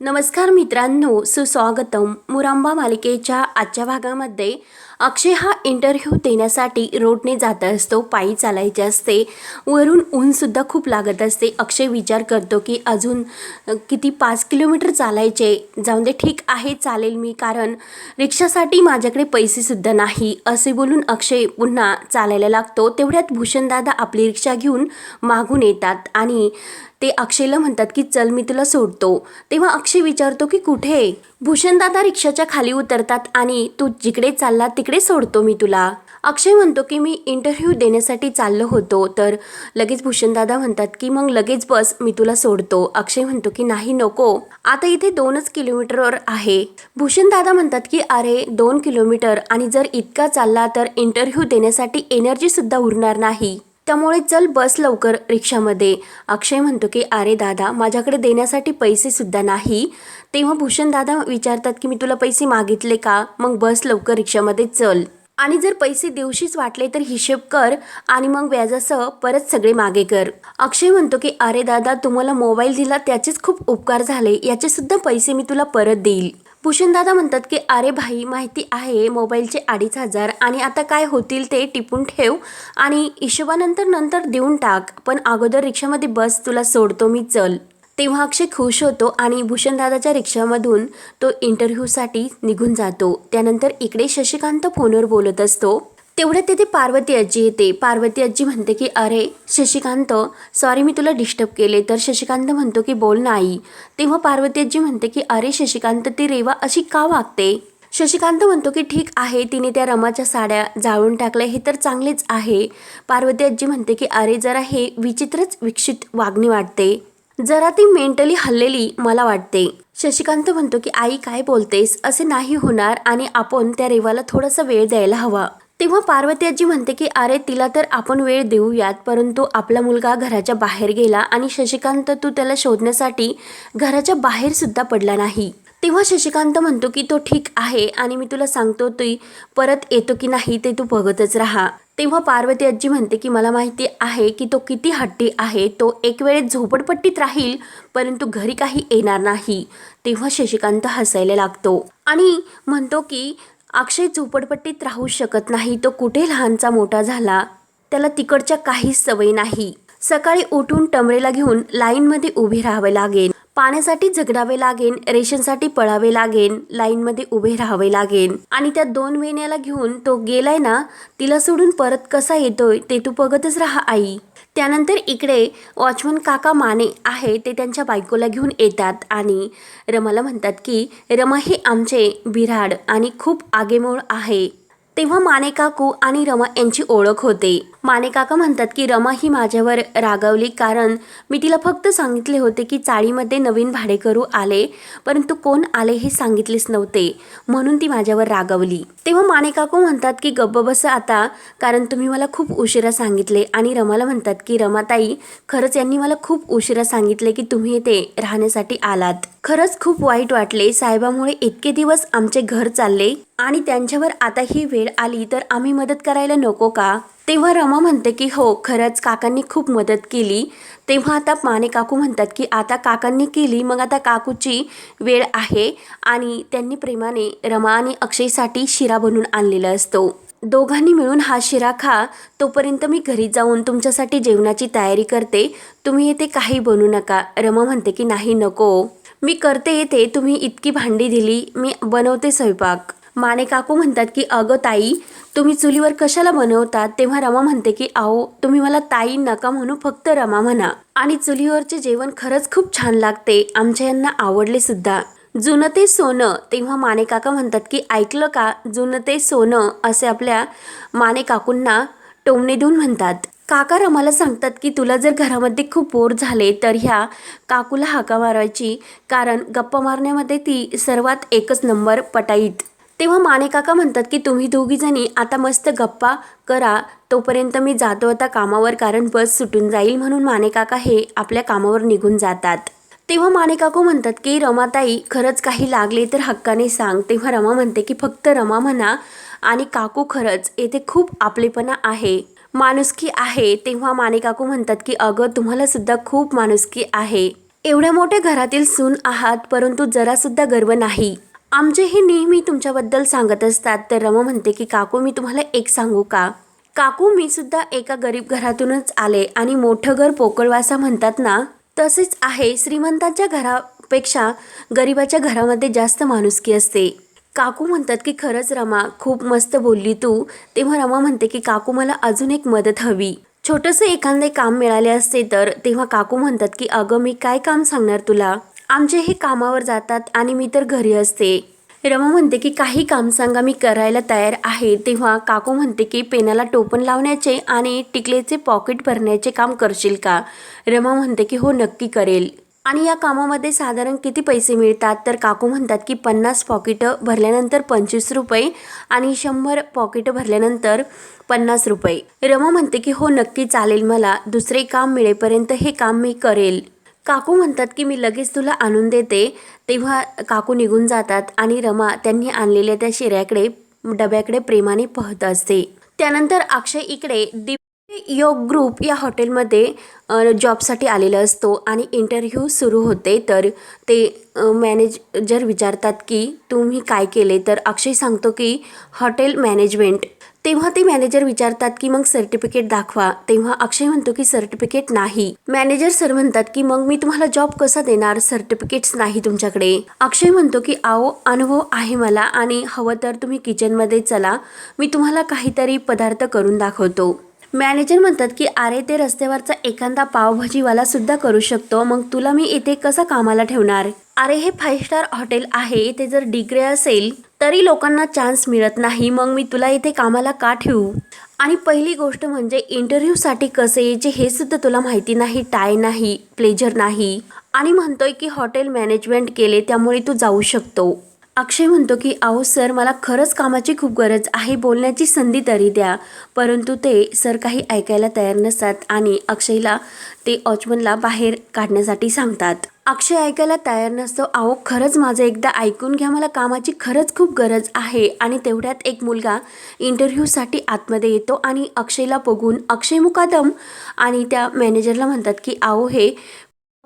नमस्कार मित्रांनो सुस्वागतम मुरांबा मालिकेच्या आजच्या भागामध्ये अक्षय हा इंटरव्ह्यू देण्यासाठी रोडने जात असतो पायी चालायचे असते. वरून ऊनसुद्धा खूप लागत असते. अक्षय विचार करतो की अजून किती पाच किलोमीटर चालायचे? जाऊन दे ठीक आहे चालेल मी कारण रिक्षासाठी माझ्याकडे पैसेसुद्धा नाही. असे बोलून अक्षय पुन्हा चालायला लागतो. तेवढ्यात भूषणदादा आपली रिक्षा घेऊन मागून येतात आणि ते अक्षयला म्हणतात की चल मी तुला सोडतो. तेव्हा अक्षय विचारतो की कुठे? भूषणदादा रिक्षाच्या खाली उतरतात आणि तू जिकडे चालला तिकडे सोडतो मी तुला. अक्षय म्हणतो की मी इंटरव्ह्यू देण्यासाठी चाललो होतो तर लगेच भूषणदादा म्हणतात की मग लगेच बस मी तुला सोडतो. अक्षय म्हणतो की नाही नको. आता इथे दोनच किलोमीटरवर आहे. भूषणदादा म्हणतात की अरे दोन किलोमीटर आणि जर इतका चालला तर इंटरव्ह्यू देण्यासाठी एनर्जीसुद्धा उरणार नाही. त्यामुळे चल बस लवकर रिक्षामध्ये. अक्षय म्हणतो की अरे दादा माझ्याकडे देण्यासाठी पैसेसुद्धा नाही. तेव्हा भूषण दादा विचारतात की मी तुला पैसे मागितले का? मग बस लवकर रिक्षामध्ये चल. आणि जर पैसे दिवशीच वाटले तर हिशेब कर आणि मग व्याजासह परत सगळे मागे कर. अक्षय म्हणतो की अरे दादा तुम्हाला मोबाईल दिला त्याचेच खूप उपकार झाले. याचे सुद्धा पैसे मी तुला परत देईल. भूषणदादा म्हणतात की अरे भाई माहिती आहे मोबाईलचे अडीच हजार आणि आता काय होतील ते टिपून ठेव आणि हिशोबानंतर नंतर देऊन टाक पण अगोदर रिक्षामध्ये बस तुला सोडतो मी चल. तेव्हा अक्षय खुश होतो आणि भूषणदादाच्या रिक्षामधून तो इंटरव्ह्यूसाठी निघून जातो. त्यानंतर इकडे शशिकांत फोनवर बोलत असतो. तेवढ्यात तिथे पार्वती आजी येते. पार्वती आजी म्हणते की अरे शशिकांत सॉरी मी तुला डिस्टर्ब केले तर शशिकांत म्हणतो की बोल नाही तेव्हा पार्वती आजी म्हणते की अरे शशिकांत ती रेवा अशी का वागते? शशिकांत म्हणतो की ठीक आहे तिने त्या रमाच्या साड्या जाळून टाकल्या हे तर चांगलेच आहे. पार्वती आजी म्हणते की अरे जरा हे विचित्रच विकसित वागणी वाटते. जरा ती मेंटली हल्लेली मला वाटते. शशिकांत म्हणतो की आई काय बोलतेस? असे नाही होणार आणि आपण त्या रेवाला थोडासा वेळ द्यायला हवा. तेव्हा पार्वती आजी म्हणते की अरे तिला तर आपण वेळ देऊयात परंतु आपला मुलगा घराच्या बाहेर गेला आणि शशिकांत तू त्याला शोधण्यासाठी घराच्या बाहेर सुद्धा पडला नाही. तेव्हा शशिकांत म्हणतो की तो ठीक आहे आणि मी तुला सांगतो ती परत येतो की नाही ते तू बघतच राहा. तेव्हा पार्वती आजी म्हणते की मला माहिती आहे की तो किती हट्टी आहे तो एक वेळेस झोपडपट्टीत राहील परंतु घरी काही येणार नाही. तेव्हा शशिकांत हसायला लागतो आणि म्हणतो की अक्षय झोपडपट्टीत राहू शकत नाही. तो कुठे लहानचा मोठा झाला? त्याला तिकडच्या काहीच सवय नाही. सकाळी उठून टमरेला घेऊन लाईनमध्ये उभे राहावे लागेल पाण्यासाठी झगडावे लागेल रेशनसाठी पळावे लागेल लाईनमध्ये उभे राहावे लागेल आणि त्या दोन वेण्याला घेऊन तो गेलाय ना तिला सोडून परत कसा येतोय ते तू बघतच राहा आई. त्यानंतर इकडे वॉचमन काका माने आहे ते त्यांच्या बायकोला घेऊन येतात आणि रमाला म्हणतात की रमा हे आमचे बिराड आणि खूप आगेमोळ आहे. तेव्हा माने काकू आणि रमा यांची ओळख होते. माने काका म्हणतात की रमा ही माझ्यावर रागावली कारण मी तिला फक्त सांगितले होते की चाळीमध्ये नवीन भाडेकरू आले परंतु कोण आले हे सांगितलेच नव्हते. म्हणून ती माझ्यावर रागावली. तेव्हा माने काकू म्हणतात की गप्प बस आता कारण तुम्ही मला खूप उशिरा सांगितले आणि रमाला म्हणतात की रमाताई खरंच यांनी मला खूप उशिरा सांगितले की तुम्ही येथे राहण्यासाठी आलात. खरंच खूप वाईट वाटले. साहेबामुळे इतके दिवस आमचे घर चालले आणि त्यांच्यावर आता ही वेळ आली तर आम्ही मदत करायला नको का? तेव्हा रमा म्हणते की हो खरंच काकांनी खूप मदत केली. तेव्हा आता माने काकू म्हणतात की आता काकांनी केली मग आता काकूची वेळ आहे. आणि त्यांनी प्रेमाने रमा आणि अक्षयसाठी शिरा बनवून आणलेला असतो. दोघांनी मिळून हा शिरा खा. तोपर्यंत मी घरी जाऊन तुमच्यासाठी जेवणाची तयारी करते. तुम्ही येथे काही बनू नका. रमा म्हणते की नाही नको. मी करते येते तुम्ही इतकी भांडी दिली मी बनवते स्वयंपाक. माने काकू म्हणतात की अगं ताई तुम्ही चुलीवर कशाला बनवतात तेव्हा रमा म्हणते की आहो तुम्ही मला ताई नका म्हणू फक्त रमा म्हणा. आणि चुलीवरचे जेवण खरंच खूप छान लागते आमच्या यांना आवडले सुद्धा. जुनं ते सोनं तेव्हा माने काका म्हणतात की ऐकलं का? जुनं ते सोनं असे आपल्या माने काकूंना टोमणे देऊन म्हणतात. काका रमाला सांगतात की तुला जर घरामध्ये खूप बोर झाले तर ह्या काकूला हाका मारायची. कारण गप्पा मारण्यामध्ये ती सर्वात एकच नंबर पटाईत. तेव्हा माने काका म्हणतात की तुम्ही दोघीजणी आता मस्त गप्पा करा तोपर्यंत मी जातो आता कामावर कारण बस सुटून जाईल म्हणून माने काका हे आपल्या कामावर निघून जातात. तेव्हा माने काकू म्हणतात की रमाताई खरंच काही लागले तर हक्काने सांग. तेव्हा रमा म्हणते की फक्त रमा म्हणा आणि काकू खरंच येथे खूप आपलेपणा आहे. माणुसकी आहे तेव्हा मानेकाकू म्हणतात की अगं तुम्हाला सुद्धा खूप माणुसकी आहे. एवढ्या मोठ्या घरातील सून आहात परंतु जरासुद्धा गर्व नाही. आमचे हे नेहमी तुमच्याबद्दल सांगत असतात. तर रमा म्हणते की काकू मी तुम्हाला एक सांगू का? काकू मी सुद्धा एका गरीब घरातूनच आले आणि मोठं घर पोकळवासा म्हणतात ना तसेच आहे. श्रीमंतांच्या घरापेक्षा गरिबाच्या घरामध्ये जास्त माणुसकी असते. काकू म्हणतात की खरंच रमा खूप मस्त बोलली तू. तेव्हा रमा म्हणते की काकू मला अजून एक मदत हवी. छोटंसं एखादे काम मिळाले असते तर तेव्हा काकू म्हणतात की अगं मी काय काम सांगणार तुला? आमचे हे कामावर जातात आणि मी तर घरी असते. रमा म्हणते की काही काम सांगा मी करायला तयार आहे. तेव्हा काकू म्हणते की पेनाला टोपण लावण्याचे आणि टिकलेचे पॉकेट भरण्याचे काम करशील का? रमा म्हणते की हो नक्की करेल. आणि या कामामध्ये साधारण किती पैसे मिळतात? तर काकू म्हणतात की पन्नास पॉकेटं भरल्यानंतर पंचवीस रुपये आणि शंभर पॉकेटं भरल्यानंतर पन्नास रुपये. रमा म्हणते की हो नक्की चालेल. मला दुसरे काम मिळेपर्यंत हे काम मी करेल. काकू म्हणतात की मी लगेच तुला आणून देते. तेव्हा काकू निघून जातात आणि रमा त्यांनी आणलेल्या त्या शिऱ्याकडे डब्याकडे प्रेमाने पाहत असते. त्यानंतर अक्षय इकडे दीप योग ग्रुप या हॉटेलमध्ये जॉबसाठी आलेला असतो आणि इंटरव्ह्यू सुरू होते. तर ते मॅनेजर विचारतात की तुम्ही काय केले? तर अक्षय सांगतो की हॉटेल मॅनेजमेंट तेव्हा ते मॅनेजर विचारतात की मग सर्टिफिकेट दाखवा. तेव्हा अक्षय म्हणतो की सर्टिफिकेट नाही. मॅनेजर सर म्हणतात की मग मी तुम्हाला जॉब कसा देणार? सर्टिफिकेट्स नाही तुमच्याकडे. अक्षय म्हणतो की आओ अनुभव आहे मला आणि हवं तर तुम्ही किचनमध्ये चला. मी तुम्हाला काहीतरी पदार्थ करून दाखवतो. मॅनेजर म्हणतात की अरे ते रस्त्यावरचा एखादा पावभाजीवाला सुद्धा करू शकतो. मग तुला मी इथे कसं कामाला ठेवणार? अरे हे फाईव्ह स्टार हॉटेल आहे. इथे जर डिग्री असेल तरी लोकांना चान्स मिळत नाही. मग मी तुला इथे कामाला का ठेवू? आणि पहिली गोष्ट म्हणजे इंटरव्ह्यूसाठी कसे यायचे हे सुद्धा तुला माहिती नाही टाय नाही प्लेजर नाही. आणि म्हणतोय की हॉटेल मॅनेजमेंट केले त्यामुळे तू जाऊ शकतो. अक्षय म्हणतो की आहो सर मला खरंच कामाची खूप गरज आहे बोलण्याची संधी तरी द्या. परंतु ते सर काही ऐकायला तयार नसतात आणि अक्षयला ते वॉचमनला बाहेर काढण्यासाठी सांगतात. अक्षय ऐकायला तयार नसतो आहो खरंच माझं एकदा ऐकून घ्या मला कामाची खरंच खूप गरज आहे. आणि तेवढ्यात एक मुलगा इंटरव्ह्यूसाठी आतमध्ये येतो आणि अक्षयला बघून अक्षय मुकादम आणि त्या मॅनेजरला म्हणतात की आहो हे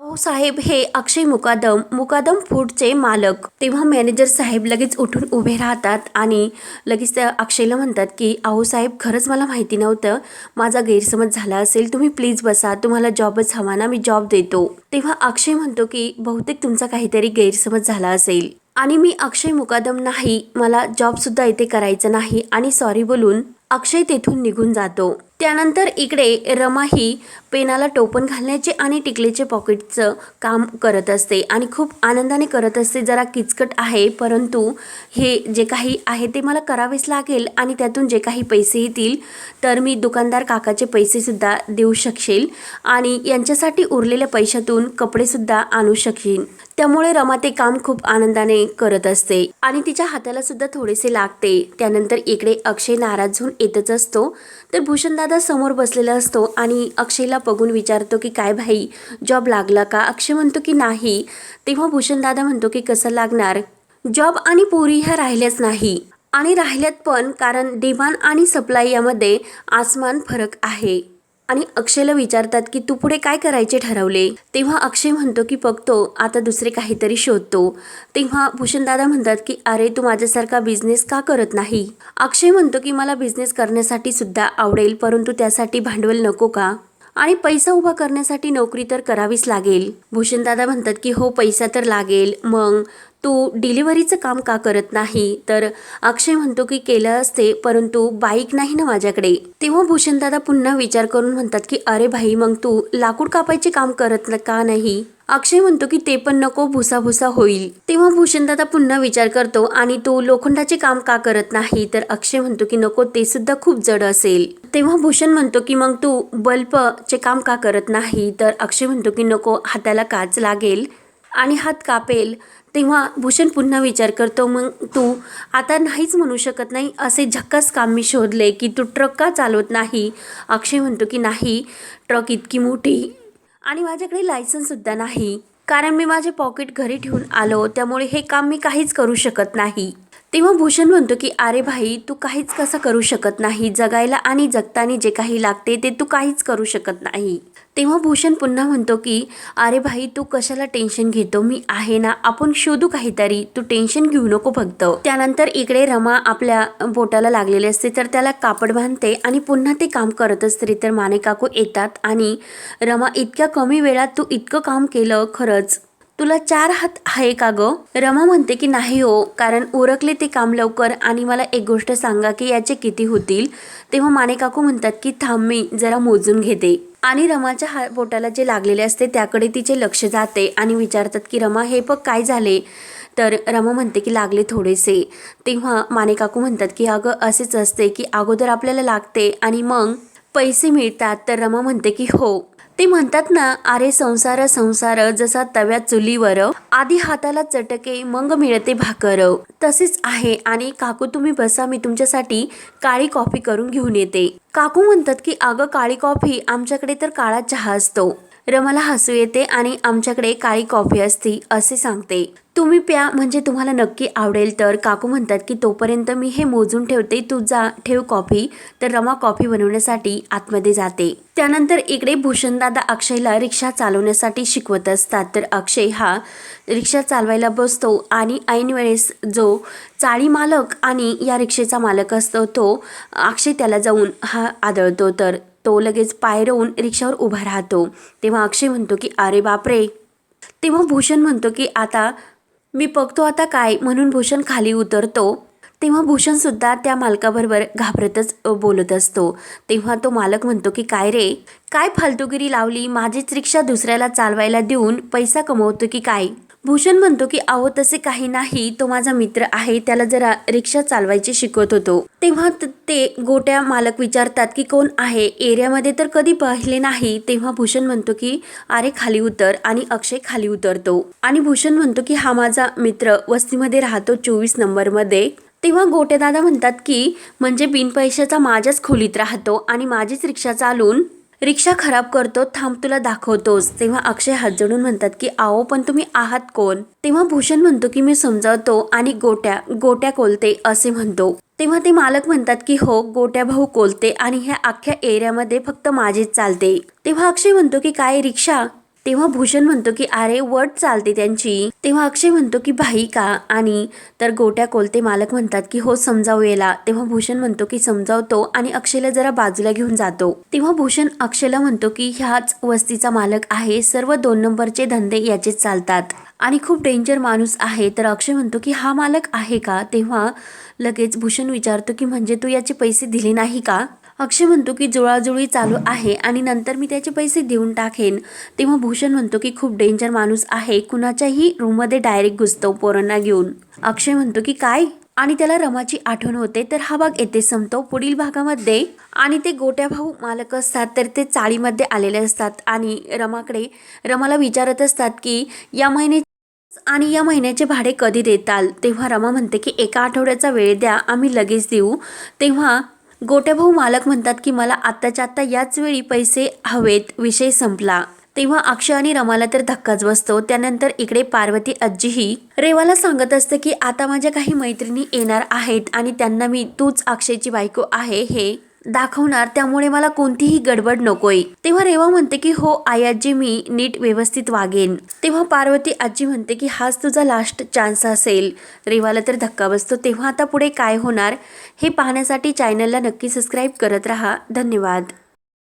अहो साहेब हे अक्षय मुकादम मुकादम फूडचे मालक. तेव्हा मॅनेजर साहेब लगेच उठून उभे राहतात आणि लगेच त्या अक्षयला म्हणतात की अहो साहेब खरंच मला माहिती नव्हतं. माझा गैरसमज झाला असेल तुम्ही प्लीज बसा. तुम्हाला जॉबच हवा ना मी जॉब देतो. तेव्हा अक्षय म्हणतो की बहुतेक तुमचा काहीतरी गैरसमज झाला असेल. आणि मी अक्षय मुकादम नाही. मला जॉबसुद्धा इथे करायचं नाही. आणि सॉरी बोलून अक्षय तेथून निघून जातो. त्यानंतर इकडे रमा ही पेनाला टोपण घालण्याचे आणि टिकलेचे पॉकेटचं काम करत असते आणि खूप आनंदाने करत असते. जरा किचकट आहे परंतु हे जे काही आहे ते मला करावेच लागेल आणि त्यातून जे काही पैसे येतील तर मी दुकानदार काकाचे पैसेसुद्धा देऊ शकशील आणि यांच्यासाठी उरलेल्या पैशातून कपडेसुद्धा आणू शकशील. त्यामुळे रमा ते काम खूप आनंदाने करत असते आणि तिच्या हाताला सुद्धा थोडेसे लागते. त्यानंतर इकडे अक्षय नाराज होऊन येतच असतो. तर भूषणदादा समोर बसलेला असतो आणि अक्षयला बघून विचारतो की काय भाई जॉब लागला का? अक्षय म्हणतो की नाही. तेव्हा भूषणदादा म्हणतो की कसं लागणार? जॉब आणि पोरी ह्या राहिल्याच नाही. आणि राहिल्यात पण कारण डिमांड आणि सप्लाय यामध्ये आसमान फरक आहे. आणि अक्षयला विचारतात की तू पुढे काय करायचे ठरवले? तेव्हा अक्षय म्हणतो की बघतो आता दुसरे काहीतरी शोधतो. तेव्हा भूषणदादा म्हणतात की अरे तू माझ्यासारखा बिझनेस का करत नाही? अक्षय म्हणतो की मला बिझनेस करण्यासाठी सुद्धा आवडेल परंतु त्यासाठी भांडवल नको का? आणि पैसा उभा करण्यासाठी नोकरी तर करावीच लागेल. भूषणदादा म्हणतात की हो पैसा तर लागेल. मग तू डिलिव्हरीचं काम का करत नाही? तर अक्षय म्हणतो की केलं असते परंतु बाईक नाही ना माझ्याकडे. तेव्हा भूषणदादा पुन्हा विचार करून म्हणतात की अरे भाई मग तू लाकूड कापायचे काम करत का नाही? अक्षय म्हणतो की ते पण नको भुसाभुसा होईल. तेव्हा भूषणदादा पुन्हा विचार करतो आणि तो लोखंडाचे काम का करत नाही? तर अक्षय म्हणतो की नको ते सुद्धा खूप जड असेल. तेव्हा भूषण म्हणतो की मग तू बल्बचे काम का करत नाही? तर अक्षय म्हणतो की नको हाताला काच लागेल आणि हात कापेल. तेव्हा भूषण पुन्हा विचार करतो मग तू आता नाहीच म्हणू शकत नाही? असे झक्कास काम मी शोधले की तू ट्रक का चालवत नाही? अक्षय म्हणतो की नाही ट्रक इतकी मोठी आणि माझ्याकडे लायसन्ससुद्धा नाही. कारण मी माझे पॉकेट घरी ठेवून आलो त्यामुळे हे काम मी काहीच करू शकत नाही. तेव्हा भूषण म्हणतो की अरे भाई तू काहीच कसं करू शकत नाही. जगायला आणि जगताना जे काही लागते ते तू काहीच करू शकत नाही. तेव्हा भूषण पुन्हा म्हणतो की अरे भाई तू कशाला टेन्शन घेतो? मी आहे ना आपण शोधू काहीतरी. तू टेन्शन घेऊ नको फक्त. त्यानंतर इकडे रमा आपल्या बोटाला लागलेले असते तर त्याला कापड बांधते आणि पुन्हा ते काम करत असते. तर माने काकू येतात आणि रमा इतक्या कमी वेळात तू इतकं काम केलं खरंच. तुला चार हात आहे का ग? रमा म्हणते की नाही हो कारण उरकले ते काम लवकर आणि मला एक गोष्ट सांगा की याचे किती होतील? तेव्हा माने काकू म्हणतात की थांब मी जरा मोजून घेते. आणि रमाच्या हा बोटाला जे लागलेले असते त्याकडे तिचे लक्ष जाते आणि विचारतात की रमा हे बघ काय झाले? तर रमा म्हणते की लागले थोडेसे. तेव्हा माने काकू म्हणतात की अगं असेच असते की अगोदर आपल्याला लागते आणि मग पैसे मिळतात. तर रमा म्हणते की हो. ते म्हणतात ना अरे संसार संसार जसा तव्या चुलीवर आधी हाताला चटके मग मिळते भाकर. तसेच आहे. आणि काकू तुम्ही बसा मी तुमच्यासाठी काळी कॉफी करून घेऊन येते. काकू म्हणतात की अगं काळी कॉफी आमच्याकडे तर काळा चहा असतो. रमाला हसू येते आणि आमच्याकडे काळी कॉफी असती असे सांगते. तुम्ही प्या म्हणजे तुम्हाला नक्की आवडेल तर काकू म्हणतात की तोपर्यंत मी हे मोजून ठेवते तू जा ठेव कॉफी. तर रमा कॉफी बनवण्यासाठी आतमध्ये जाते. त्यानंतर इकडे भूषणदादा अक्षयला रिक्षा चालवण्यासाठी शिकवत असतात. तर अक्षय हा रिक्षा चालवायला बसतो आणि ऐन वेळेस जो चाळी मालक आणि या रिक्षेचा मालक असतो तो अक्षय त्याला जाऊन हा आदळतो. तर तो लगेच पाय रोवून रिक्षावर उभा राहतो. तेव्हा अक्षय म्हणतो की अरे बापरे. तेव्हा भूषण म्हणतो की आता मी बघतो आता काय म्हणून भूषण खाली उतरतो. तेव्हा भूषणसुद्धा त्या मालकाबरोबर घाबरतच बोलत असतो. तेव्हा तो मालक म्हणतो की काय रे? काय फालतूगिरी लावली? माझीच रिक्षा दुसऱ्याला चालवायला देऊन पैसा कमवतो की काय? भूषण म्हणतो की अहो तसे काही नाही. तो माझा मित्र आहे. त्याला जरा रिक्षा चालवायची शिकवत होतो. तेव्हा त- ते गोट्या मालक विचारतात की कोण आहे? एरियामध्ये तर कधी पाहिले नाही. तेव्हा भूषण म्हणतो की अरे खाली उतर. आणि अक्षय खाली उतरतो. आणि भूषण म्हणतो की हा माझा मित्र वस्तीमध्ये राहतो चोवीस नंबरमध्ये. तेव्हा गोटे दादा म्हणतात की म्हणजे बिनपैशाचा माझ्याच खोलीत राहतो आणि माझीच रिक्षा चालून रिक्षा खराब करतो थांब तुला दाखवतोस तेव्हा अक्षय हात जोडून म्हणतात की आओ पण तुम्ही आहात कोण? तेव्हा भूषण म्हणतो की मी समजावतो आणि गोट्या गोट्या कोलते असे म्हणतो. तेव्हा ते मालक म्हणतात की हो गोट्या भाऊ कोलते आणि ह्या अख्ख्या एरियामध्ये फक्त माझेच चालते. तेव्हा अक्षय म्हणतो की काय रिक्षा? तेव्हा भूषण म्हणतो की अरे वट चालते त्यांची. तेव्हा अक्षय म्हणतो की भाई का? आणि तर गोट्या कोलते मालक म्हणतात की हो समजावू याला. तेव्हा भूषण म्हणतो की समजावतो. आणि अक्षयला जरा बाजूला घेऊन जातो. तेव्हा भूषण अक्षयला म्हणतो की ह्याच वस्तीचा मालक आहे. सर्व दोन नंबरचे धंदे याचेच चालतात. आणि खूप डेंजर माणूस आहे. तर अक्षय म्हणतो की हा मालक आहे का? तेव्हा लगेच भूषण विचारतो की म्हणजे तू याचे पैसे दिले नाही का? अक्षय म्हणतो की जुळाजुळी चालू आहे आणि नंतर मी त्याचे पैसे देऊन टाकेन. तेव्हा भूषण म्हणतो की खूप डेंजर माणूस आहे कुणाच्याही रूममध्ये डायरेक्ट घुसतो पोरांना घेऊन. अक्षय म्हणतो की काय? आणि त्याला रमाची आठवण होते तर हा भाग येथे संपतो. पुढील भागामध्ये आणि ते गोट्या भाऊ मालक असतात तर ते चाळीमध्ये आलेले असतात आणि रमाकडे रमाला विचारत असतात की या महिने आणि या महिन्याचे भाडे कधी देताल? तेव्हा रमा म्हणते की एका आठवड्याचा वेळ द्या आम्ही लगेच देऊ. तेव्हा गोट्याभाऊ मालक म्हणतात की मला आत्ताच्या आत्ता याच वेळी पैसे हवेत. विषय संपला. तेव्हा अक्षय आणि रमाला तर धक्काच बसतो. त्यानंतर इकडे पार्वती आजीही रेवाला सांगत असते की आता माझ्या काही मैत्रिणी येणार आहेत आणि त्यांना मी तूच अक्षयची बायको आहे हे दाखवणार त्यामुळे मला कोणतीही गडबड नकोय. तेव्हा रेवा म्हणते की हो आई आजी मी नीट व्यवस्थित वागेन. तेव्हा पार्वती आजी म्हणते की हाच तुझा लास्ट चान्स असेल. रेवाला तर धक्का बसतो. तेव्हा आता पुढे काय होणार हे पाहण्यासाठी चॅनलला नक्की सबस्क्राईब करत राहा. धन्यवाद.